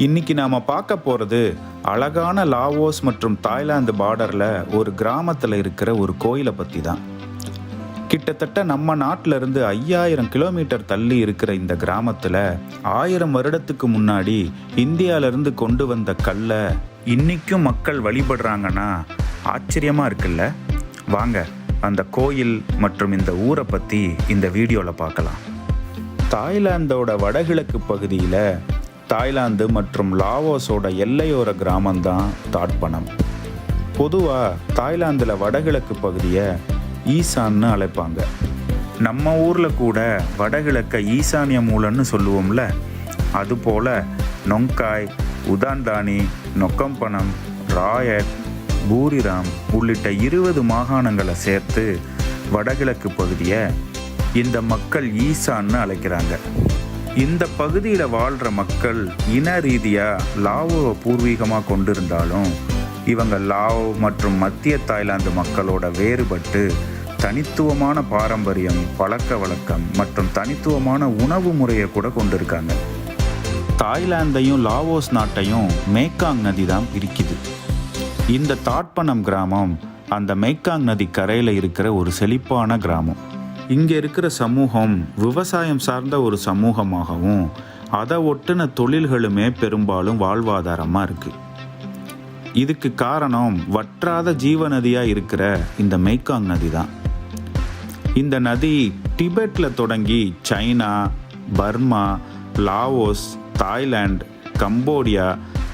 இன்னைக்கு நாம பார்க்க போறது அழகான லாவோஸ் மற்றும் தாய்லாந்து பார்டர்ல ஒரு கிராமத்துல இருக்கிற ஒரு கோயிலை பத்தி தான் கிட்டத்தட்ட நம்ம நாட்டில இருந்து ஐயாயிரம் கிலோமீட்டர் தள்ளி இருக்கிற இந்த கிராமத்துல ஆயிரம் வருடத்துக்கு முன்னாடி இந்தியால இருந்து கொண்டு வந்த கல்லை இன்னைக்கும் மக்கள் வழிபடுறாங்கன்னா ஆச்சரியமா இருக்குல்ல? வாங்க அந்த கோயில் மற்றும் இந்த ஊரை பத்தி இந்த வீடியோல பார்க்கலாம். தாய்லாந்தோட வடகிழக்கு பகுதியில் தாய்லாந்து மற்றும் லாவோஸோட எல்லையோர கிராமம்தான் தாட்பணம். பொதுவாக தாய்லாந்தில் வடகிழக்கு பகுதியை ஈசான்னு அழைப்பாங்க. நம்ம ஊரில் கூட வடகிழக்க ஈசானிய மூலன்னு சொல்லுவோம்ல அதுபோல் நொங்காய் உதான்தானி நொக்கம்பணம் ராயட் பூரிராம் உள்ளிட்ட இருபது மாகாணங்களை சேர்த்து வடகிழக்கு பகுதியை இந்த மக்கள் ஈசான்னு அழைக்கிறாங்க. இந்த பகுதியில் வாழ்கிற மக்கள் இன ரீதியாக லாவோவை பூர்வீகமாக கொண்டிருந்தாலும் இவங்க லாவோ மற்றும் மத்திய தாய்லாந்து மக்களோட வேறுபட்டு தனித்துவமான பாரம்பரியம் பழக்க வழக்கம் மற்றும் தனித்துவமான உணவு முறையை கூட கொண்டிருக்காங்க. தாய்லாந்தையும் லாவோஸ் நாட்டையும் மேக்காங் நதி தான் பிரிக்குது. இந்த தாட்பணம் கிராமம் அந்த மேக்காங் நதி கரையில் இருக்கிற ஒரு செழிப்பான கிராமம். இங்கே இருக்கிற சமூகம் விவசாயம் சார்ந்த ஒரு சமூகமாகவும் அதை ஒட்டின தொழில்களுமே பெரும்பாலும் வாழ்வாதாரமாக இருக்குது இதுக்கு காரணம் வற்றாத ஜீவ நதியாக இருக்கிற இந்த மெய்காங் நதி தான் இந்த நதி டிபெட்டில் தொடங்கி China Burma Laos Thailand Cambodia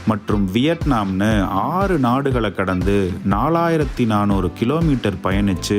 மற்றும் வியட்நாம்னு ஆறு நாடுகளை கடந்து நாலாயிரத்தி நானூறு கிலோமீட்டர் பயணித்து